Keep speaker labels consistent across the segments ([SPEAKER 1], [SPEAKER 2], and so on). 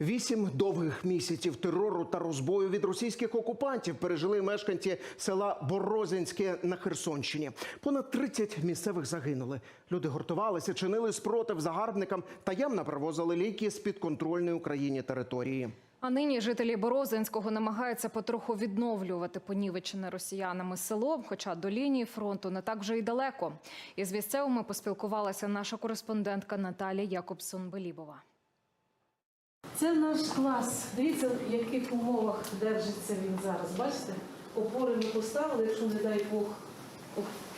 [SPEAKER 1] Вісім довгих місяців терору та розбою від російських окупантів пережили мешканці села Борозинське на Херсонщині. Понад 30 місцевих загинули. Люди гуртувалися, чинили спротив загарбникам таємно привозили ліки з підконтрольної Україні території.
[SPEAKER 2] А нині жителі Борозинського намагаються потроху відновлювати понівечене росіянами село, хоча до лінії фронту не так вже й далеко. Із місцевими поспілкувалася наша кореспондентка Наталія Якобсон-Белібова.
[SPEAKER 3] Це наш клас. Дивіться, в яких умовах держиться він зараз. Бачите? Опори ми поставили, якщо не дай Бог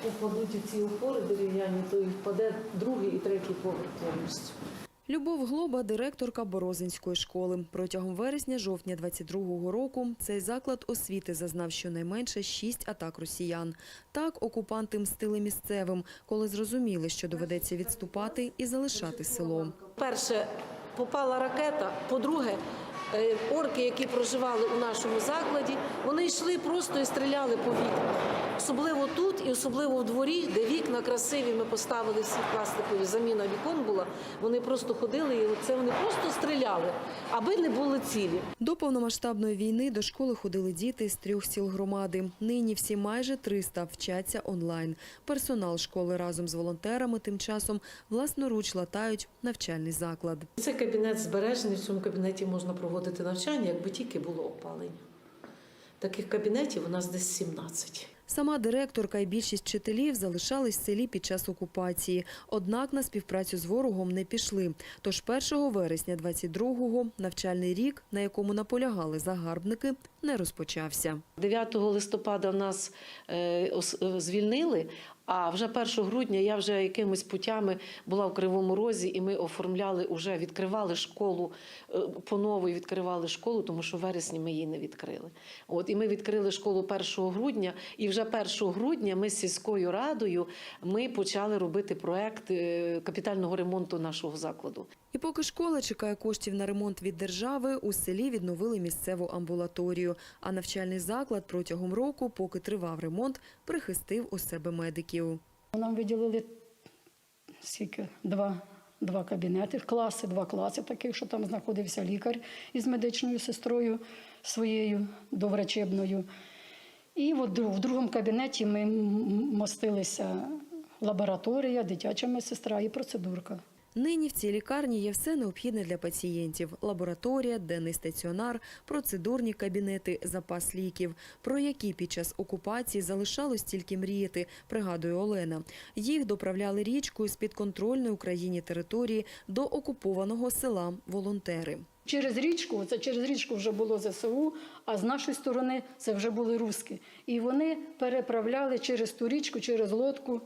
[SPEAKER 3] упадуть у ці опори дерев'яні, то і впаде другий і третій поверх повністю.
[SPEAKER 4] Любов Глоба – директорка Борозинської школи. Протягом вересня-жовтня 22-го року цей заклад освіти зазнав щонайменше шість атак росіян. Так окупанти мстили місцевим, коли зрозуміли, що доведеться відступати і залишати село.
[SPEAKER 3] Перше, попала ракета. По-друге, орки, які проживали у нашому закладі, вони йшли просто і стріляли по вікнах. Особливо тут і особливо в дворі, де вікна красиві, ми поставили всі пластикові, заміна вікон була. Вони просто ходили і це вони просто стріляли, аби не були цілі.
[SPEAKER 4] До повномасштабної війни до школи ходили діти з трьох сіл громади. Нині всі майже 300 вчаться онлайн. Персонал школи разом з волонтерами тим часом власноруч латають навчальний заклад.
[SPEAKER 3] Це кабінет збережений. В цьому кабінеті можна проводити навчання, якби тільки було опалення. Таких кабінетів у нас десь 17.
[SPEAKER 4] Сама директорка і більшість вчителів залишались в селі під час окупації. Однак на співпрацю з ворогом не пішли. Тож 1 вересня 22-го навчальний рік, на якому наполягали загарбники, не розпочався.
[SPEAKER 3] 9 листопада нас е, ос- е, звільнили, а вже 1 грудня я вже якимись путями була в Кривому Розі, і ми оформляли уже відкривали школу е, по новій відкривали школу, тому що в вересні ми її не відкрили. От і ми відкрили школу 1 грудня, і вже 1 грудня ми з сільською радою ми почали робити проект е, капітального ремонту нашого закладу.
[SPEAKER 4] І поки школа чекає коштів на ремонт від держави, у селі відновили місцеву амбулаторію. А навчальний заклад протягом року, поки тривав ремонт, прихистив у себе медиків.
[SPEAKER 5] Нам виділили скільки? Два, два кабінети, класи, два класи таких, що там знаходився лікар із медичною сестрою своєю доврачебною. І от в другому кабінеті ми мостилися лабораторія, дитяча медсестра і процедурка.
[SPEAKER 4] Нині в цій лікарні є все необхідне для пацієнтів: лабораторія, денний стаціонар, процедурні кабінети, запас ліків, про які під час окупації залишалось тільки мріяти, пригадує Олена. Їх доправляли річкою з підконтрольної Україні території до окупованого села волонтери.
[SPEAKER 5] Через річку, це через річку вже було ЗСУ, а з нашої сторони це вже були руски. І вони переправляли через ту річку, через лодку.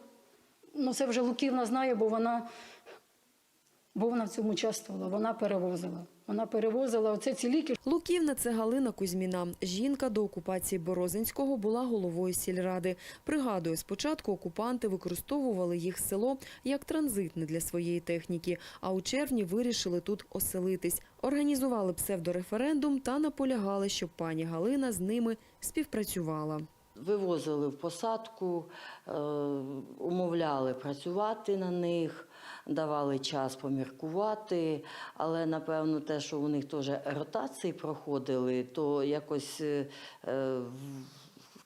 [SPEAKER 5] Ну, це вже Луківна знає, бо вона, бо вона в цьому участвувала, вона перевозила. Вона перевозила оце ці ліки.
[SPEAKER 4] Луківна – це Галина Кузьміна. Жінка до окупації Борозинського була головою сільради. Пригадує, спочатку окупанти використовували їх село як транзитне для своєї техніки, а у червні вирішили тут оселитись. Організували псевдореферендум та наполягали, щоб пані Галина з ними співпрацювала.
[SPEAKER 6] Вивозили в посадку, е, умовляли працювати на них, давали час поміркувати, але напевно те, що у них теж ротації проходили, то якось е,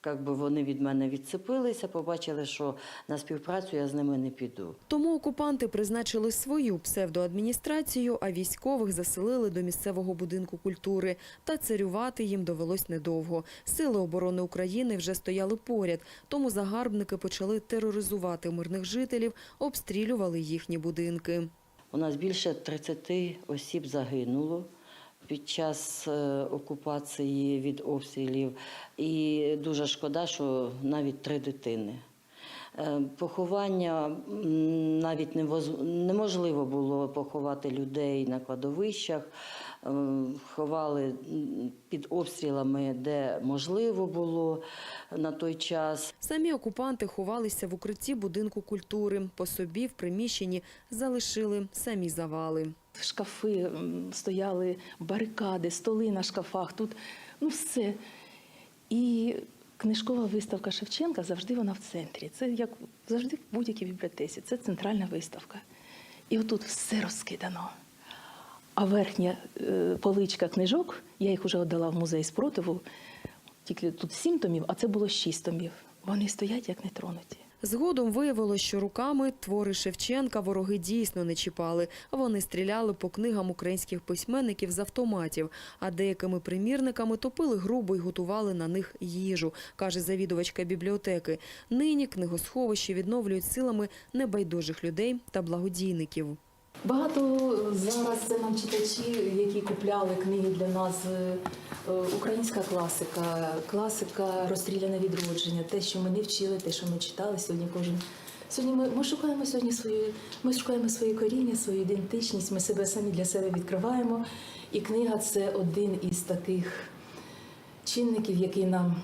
[SPEAKER 6] е, в- як би вони від мене відцепилися, побачили, що на співпрацю я з ними не піду.
[SPEAKER 4] Тому окупанти призначили свою псевдоадміністрацію, а військових заселили до місцевого будинку культури. Та царювати їм довелось недовго. Сили оборони України вже стояли поряд, тому загарбники почали тероризувати мирних жителів, обстрілювали їхні будинки.
[SPEAKER 6] У нас більше 30 осіб загинуло під час е, окупації від обстрілів. І дуже шкода, що навіть три дитини. Е, Поховання навіть неможливо було поховати людей на кладовищах. Е, Ховали під обстрілами, де можливо було на той час.
[SPEAKER 4] Самі окупанти ховалися в укритті будинку культури. По собі в приміщенні залишили самі завали.
[SPEAKER 7] Шкафи стояли, барикади, столи на шкафах, тут ну все. І книжкова виставка Шевченка завжди вона в центрі. Це як завжди в будь-якій бібліотеці. Це центральна виставка. І отут все розкидано. А верхня е, поличка книжок, я їх вже віддала в музей спротиву, тільки тут сім томів, а це було шість томів. Вони стоять як не тронуті.
[SPEAKER 4] Згодом виявилось, що руками твори Шевченка вороги дійсно не чіпали. Вони стріляли по книгам українських письменників з автоматів, а деякими примірниками топили грубо і готували на них їжу, каже завідувачка бібліотеки. Нині книгосховище відновлюють силами небайдужих людей та благодійників.
[SPEAKER 7] Багато зараз це нам читачі, які купляли книги для нас. Е, Українська класика, класика розстріляне відродження, те, що ми не вчили, те, що ми читали сьогодні. Кожен сьогодні ми, ми шукаємо сьогодні свою, ми шукаємо свої коріння, свою ідентичність. Ми себе самі для себе відкриваємо. І книга це один із таких чинників, який нам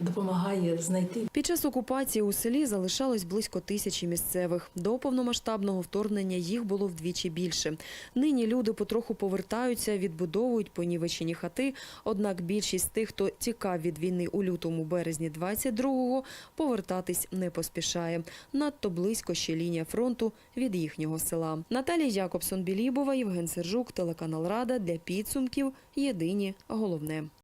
[SPEAKER 7] допомагає знайти
[SPEAKER 4] Під час окупації у селі залишалось близько тисячі місцевих. До повномасштабного вторгнення їх було вдвічі більше. Нині люди потроху повертаються, відбудовують понівечені хати. Однак більшість тих, хто тікав від війни у лютому березні 22-го, повертатись не поспішає. Надто близько ще лінія фронту від їхнього села. Наталія Якобсон Білібова, Євген Сержук, телеканал Рада для підсумків. Єдині головне.